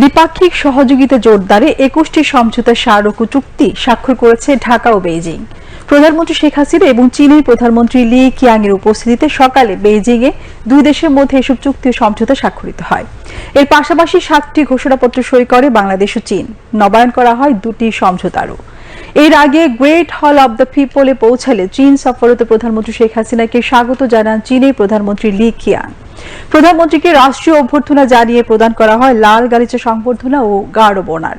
দ্বিপাক্ষিক সহযোগিতা জোরদারে একুশটি সমঝোতা স্মারক চুক্তি স্বাক্ষর করেছে ঢাকা ও বেইজিং। প্রধানমন্ত্রী শেখ হাসিনা এবং চীনের প্রধানমন্ত্রী লি কিয়াং এর উপস্থিতিতে সকালে বেইজিং এ দুই দেশের মধ্যে এসব চুক্তি ও সমঝোতা স্বাক্ষরিত হয়। এর পাশাপাশি সাতটি ঘোষণাপত্র সই করে বাংলাদেশ ও চীন। নবায়ন করা হয় দুটি সমঝোতারও। এর আগে গ্রেট হল অব দ্য পিপলে পৌঁছালে চীন সফরত প্রধানমন্ত্রী শেখ হাসিনাকে স্বাগত জানান চীনের প্রধানমন্ত্রী লি কিয়াং প্রধানমন্ত্রীকে রাষ্ট্রীয় অভ্যর্থনা জানিয়ে প্রদান করা হয় লাল গালিচা সংবর্ধনা ও গাঢ় বোনার।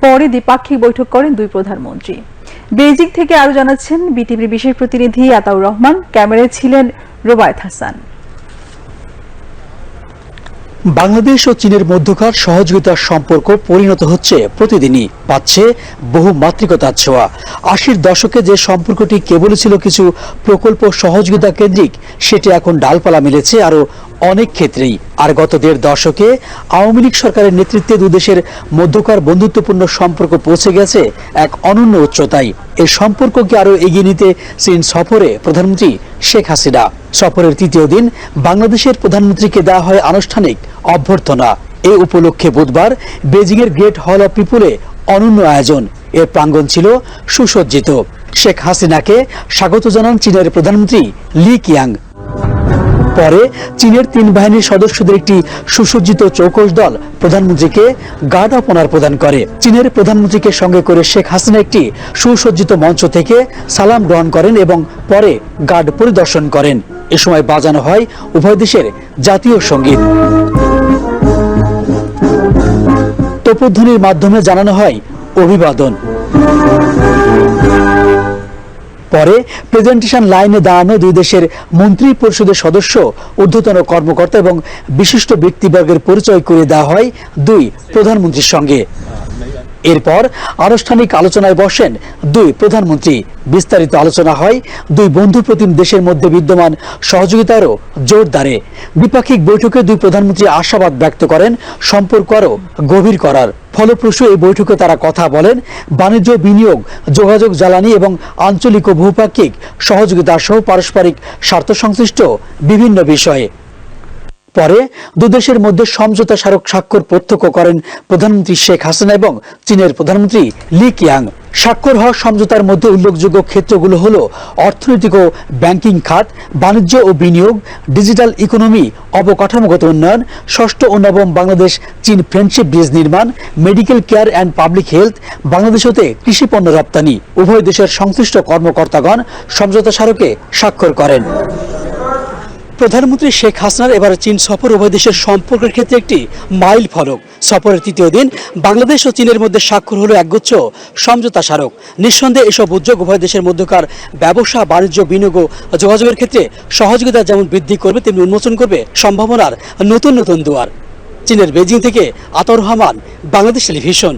পরে দ্বিপাক্ষিক বৈঠক করেন দুই প্রধানমন্ত্রী। বেজিং থেকে আরও জানাচ্ছেন, বিটিভির বিশেষ প্রতিনিধি আতাউর রহমান, ক্যামেরায় ছিলেন রোবায়ত হাসান। বাংলাদেশ ও চীনের মধ্যকার সহযোগিতার সম্পর্ক পরিণত হচ্ছে প্রতিদিনই, পাচ্ছে বহু মাতৃকতার ছোঁয়া। আশির দশকে যে সম্পর্কটি কেবলই ছিল কিছু প্রকল্প সহযোগিতা কেন্দ্রিক, সেটি এখন ডালপালা মিলেছে আরও অনেক ক্ষেত্রেই। আর গত দেড় দশকে আওয়ামী লীগ সরকারের নেতৃত্বে দুদেশের মধ্যকার বন্ধুত্বপূর্ণ সম্পর্ক পৌঁছে গেছে এক অনন্য উচ্চতায়। এই সম্পর্ককে আরও এগিয়ে নিতে চীন সফরে প্রধানমন্ত্রী শেখ হাসিনা। সফরের তৃতীয় দিন বাংলাদেশের প্রধানমন্ত্রীকে দেওয়া হয় আনুষ্ঠানিক অভ্যর্থনা। এ উপলক্ষে বুধবার বেজিংয়ের গ্রেট হল অব পিপুলে অনন্য আয়োজন। এর প্রাঙ্গণ ছিল সুসজ্জিত। শেখ হাসিনাকে স্বাগত জানান চীনের প্রধানমন্ত্রী লি কিয়াং। পরে চীনের তিন বাহিনীর সদস্যদের একটি সুসজ্জিত চৌকশ দল প্রধানমন্ত্রীকে গার্ড অফ অনার প্রদান করে। চীনের প্রধানমন্ত্রীকে সঙ্গে করে শেখ হাসিনা একটি সুসজ্জিত মঞ্চ থেকে সালাম গ্রহণ করেন এবং পরে গার্ড পরিদর্শন করেন। এ সময় বাজানো হয় উভয় দেশের জাতীয় সংগীত। তোপধ্বনির মাধ্যমে জানানো হয় অভিবাদন। পরে প্রেজেন্টেশন লাইনে দাঁড়ানো দুই দেশের মন্ত্রী পরিষদের সদস্য, ঊর্ধ্বতন কর্মকর্তা এবং বিশিষ্ট ব্যক্তিবর্গের পরিচয় করে দেওয়া হয় দুই প্রধানমন্ত্রীর সঙ্গে। এরপর আনুষ্ঠানিক আলোচনায় বসেন দুই প্রধানমন্ত্রী। বিস্তারিত আলোচনা হয় দুই বন্ধু প্রতিম দেশের মধ্যে বিদ্যমান সহযোগিতারও জোরদারে দ্বিপাক্ষিক বৈঠকে দুই প্রধানমন্ত্রী আশাবাদ ব্যক্ত করেন, সম্পর্ক আরও গভীর করার। ফলপ্রসূ এই বৈঠকে তারা কথা বলেন, বাণিজ্য, বিনিয়োগ, যোগাযোগ জ্বালানি এবং আঞ্চলিক ও ভূপাক্ষিক সহযোগিতা সহ পারস্পরিক স্বার্থ সংশ্লিষ্ট বিভিন্ন বিষয়ে। পরে দুদেশের মধ্যে সমঝোতা স্মারক স্বাক্ষর প্রত্যক্ষ করেন প্রধানমন্ত্রী শেখ হাসিনা এবং চীনের প্রধানমন্ত্রী লি কিয়াং। স্বাক্ষর হওয়া সমঝোতার মধ্যে উল্লেখযোগ্য ক্ষেত্রগুলো হল অর্থনৈতিক ও ব্যাংকিং খাত, বাণিজ্য ও বিনিয়োগ, ডিজিটাল ইকোনমি, অবকাঠামোগত উন্নয়ন, ষষ্ঠ ও নবম বাংলাদেশ, চীন ফ্রেন্ডশিপ ব্রিজ নির্মাণ, medical care and public health, Bangladesh হতে কৃষি পণ্য রপ্তানি। উভয় দেশের সংশ্লিষ্ট কর্মকর্তাগণ সমঝোতা স্মারকে স্বাক্ষর করেন। প্রধানমন্ত্রী শেখ হাসিনার এবার চীন সফর উভয় দেশের সম্পর্কের ক্ষেত্রে একটি মাইল ফলক। সফরের তৃতীয় দিন বাংলাদেশ ও চীনের মধ্যে স্বাক্ষর হলো একগুচ্ছ সমঝোতা স্মারক। নিঃসন্দেহে এসব উদ্যোগ উভয় দেশের মধ্যকার ব্যবসা, বাণিজ্য, বিনিয়োগ ও যোগাযোগের ক্ষেত্রে সহযোগিতা যেমন বৃদ্ধি করবে, তেমনি উন্মোচন করবে সম্ভাবনার নতুন নতুন দুয়ার। চীনের বেজিং থেকে আতর রহমান, বাংলাদেশ টেলিভিশন।